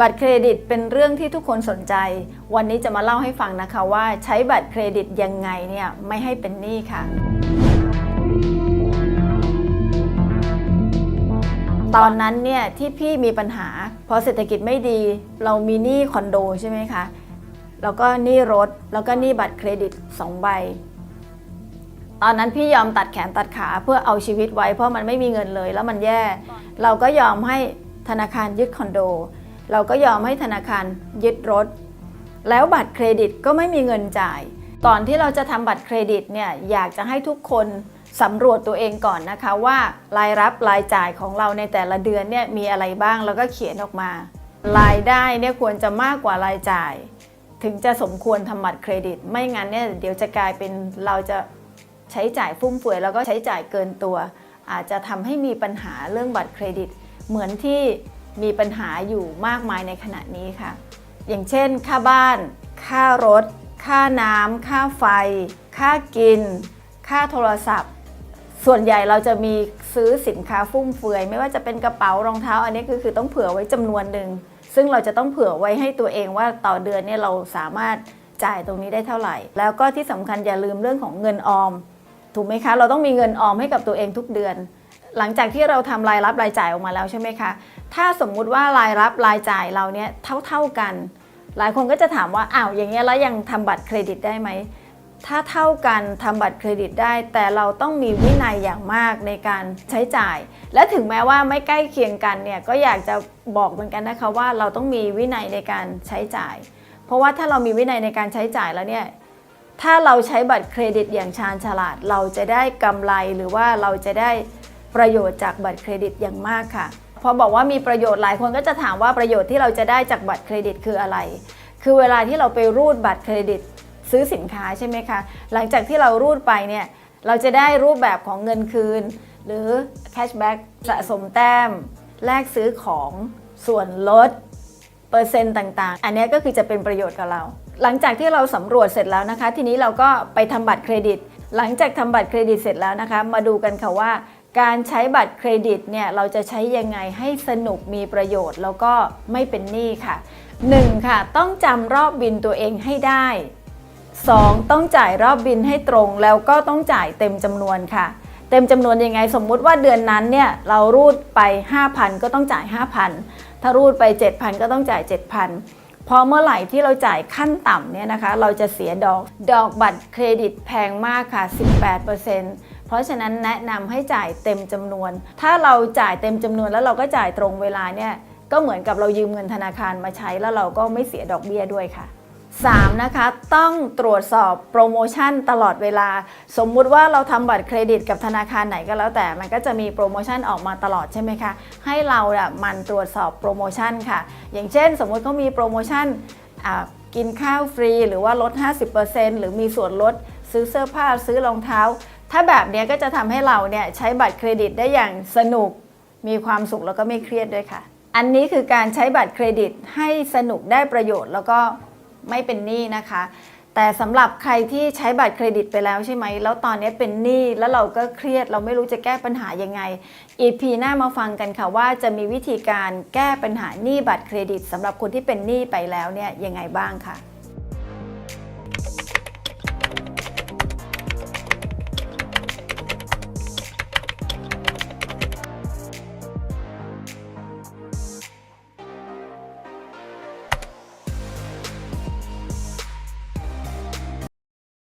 บัตรเครดิตเป็นเรื่องที่ทุกคนสนใจ วันนี้จะมาเล่าให้ฟังนะคะว่าใช้บัตรเครดิตยังไงเนี่ยไม่ให้เป็นหนี้ค่ะ ตอนนั้นเนี่ยที่พี่มีปัญหาพอเศรษฐกิจไม่ดี เรามีหนี้คอนโดใช่ไหมคะ แล้วก็หนี้รถ แล้วก็หนี้บัตรเครดิต 2 ใบ ตอนนั้นพี่ยอมตัดแขนตัดขาเพื่อเอาชีวิตไว้เพราะมันไม่มีเงินเลยแล้วมันแย่ เราก็ยอมให้ธนาคารยึดคอนโด เราก็ยอมให้ธนาคารยึดรถ แล้วบัตรเครดิตก็ไม่มีเงินจ่าย ก่อนที่เราจะทำบัตรเครดิตเนี่ยอยากจะให้ทุกคนสำรวจตัวเองก่อนนะคะว่ารายรับรายจ่ายของเราในแต่ละเดือนเนี่ยมีอะไรบ้างแล้วก็เขียนออกมา รายได้เนี่ยควรจะมากกว่ารายจ่าย ถึงจะสมควรทำบัตรเครดิต ไม่งั้นเนี่ยเดี๋ยวจะกลายเป็นเราจะใช้จ่ายฟุ่มเฟือยแล้วก็ใช้จ่ายเกินตัว อาจจะทำให้มีปัญหาเรื่องบัตรเครดิต เหมือนที่ มีปัญหาอยู่มากมายในขณะนี้ค่ะ อย่างเช่น ค่าบ้าน ค่ารถ ค่าน้ำค่าไฟ ค่ากิน ค่าโทรศัพท์ ส่วนใหญ่เราจะมีซื้อสินค้าฟุ่มเฟือย ไม่ว่าจะเป็นกระเป๋ารองเท้า อันนี้คือคือต้องเผื่อไว้จำนวนหนึ่งซึ่งเราจะต้องเผื่อไว้ให้ตัวเองว่าต่อเดือนเนี่ยเราสามารถจ่ายตรงนี้ได้เท่าไหร่ แล้วก็ที่สำคัญอย่าลืมเรื่องของเงินออม ถูกไหมคะ เราต้องมีเงินออมให้กับตัวเองทุกเดือน หลังจากที่เราทำรายรับรายจ่ายออกมาแล้วใช่ไหมคะ ถ้าสมมุติว่ารายรับรายจ่ายเราเนี่ยเท่าๆกัน หลายคนก็จะถามว่าอ้าวอย่างเงี้ยแล้วยังทำบัตรเครดิตได้ไหมถ้าเท่ากันทำบัตรเครดิตได้ แต่เราต้องมีวินัยอย่างมากในการใช้จ่าย และถึงแม้ว่าไม่ใกล้เคียงกันเนี่ยก็อยากจะบอกเหมือนกันนะคะว่าเราต้องมีวินัยในการใช้จ่าย เพราะว่าถ้าเรามีวินัยในการใช้จ่ายแล้วเนี่ยถ้าเราใช้บัตรเครดิตอย่างชาญฉลาด เราจะได้กำไรหรือว่าเราจะได้ ประโยชน์จากบัตรเครดิตอย่างมากค่ะ พอบอกว่ามีประโยชน์หลายคนก็จะถามว่าประโยชน์ที่เราจะได้จากบัตรเครดิตคืออะไร คือเวลาที่เราไปรูดบัตรเครดิตซื้อสินค้าใช่ไหมคะ หลังจากที่เรารูดไปเนี่ยเราจะได้รูปแบบของเงินคืน หรือแคชแบ็กสะสมแต้ม แลกซื้อของส่วนลด เปอร์เซ็นต์ต่างๆ อันนี้ก็คือจะเป็นประโยชน์กับเรา หลังจากที่เราสำรวจเสร็จแล้วนะคะ ทีนี้เราก็ไปทำบัตรเครดิต หลังจากทำบัตรเครดิตเสร็จแล้วนะคะ มาดูกันค่ะว่า การใช้บัตรเครดิตเนี่ยเราจะใช้ยังไงให้สนุกมีประโยชน์ แล้วก็ไม่เป็นหนี้ค่ะ 1. ค่ะ ต้องจำรอบบินตัวเองให้ได้ 2. ต้องจ่ายรอบบินให้ตรงแล้วก็ต้องจ่ายเต็มจำนวนค่ะ เต็มจำนวนยังไงสมมุติว่าเดือนนั้นเนี่ยเรารูดไป 5,000 ก็ต้องจ่าย 5,000 ถ้ารูดไป 7,000 ก็ต้องจ่าย 7,000 พอเมื่อไหร่ที่เราจ่ายขั้นต่ำเนี่ยนะคะ เราจะเสียดอก ดอกบัตรเครดิตแพงมากค่ะ 18% เพราะฉะนั้นแนะนำให้จ่ายเต็มจำนวน ถ้าเราจ่ายเต็มจำนวนแล้วเราก็จ่ายตรงเวลาเนี่ยก็เหมือนกับเรายืมเงินธนาคารมาใช้แล้วเราก็ไม่เสียดอกเบี้ยด้วยค่ะ 3. นะคะ ต้องตรวจสอบโปรโมชั่นตลอดเวลา สมมุติว่าเราทำบัตรเครดิตกับธนาคารไหนก็แล้วแต่ มันก็จะมีโปรโมชั่นออกมาตลอดใช่ไหมคะ ให้เราอะมันตรวจสอบโปรโมชั่นค่ะ อย่างเช่น สมมุติเขามีโปรโมชั่นกินข้าวฟรี หรือว่าลด 50%หรือมีส่วนลดซื้อเสื้อผ้าซื้อรองเท้า ถ้าแบบนี้ก็จะทำให้เราเนี่ยใช้บัตรเครดิตได้อย่างสนุก มีความสุขแล้วก็ไม่เครียดด้วยค่ะ อันนี้คือการใช้บัตรเครดิตให้สนุกได้ประโยชน์ แล้วก็ไม่เป็นหนี้นะคะ แต่สำหรับใครที่ใช้บัตรเครดิตไปแล้วใช่ไหม แล้วตอนนี้เป็นหนี้แล้วเราก็เครียด เราไม่รู้จะแก้ปัญหายังไง EP หน้ามาฟังกันค่ะว่าจะมีวิธีการแก้ปัญหาหนี้บัตรเครดิตสำหรับคนที่เป็นหนี้ไปแล้วเนี่ยยังไงบ้างค่ะ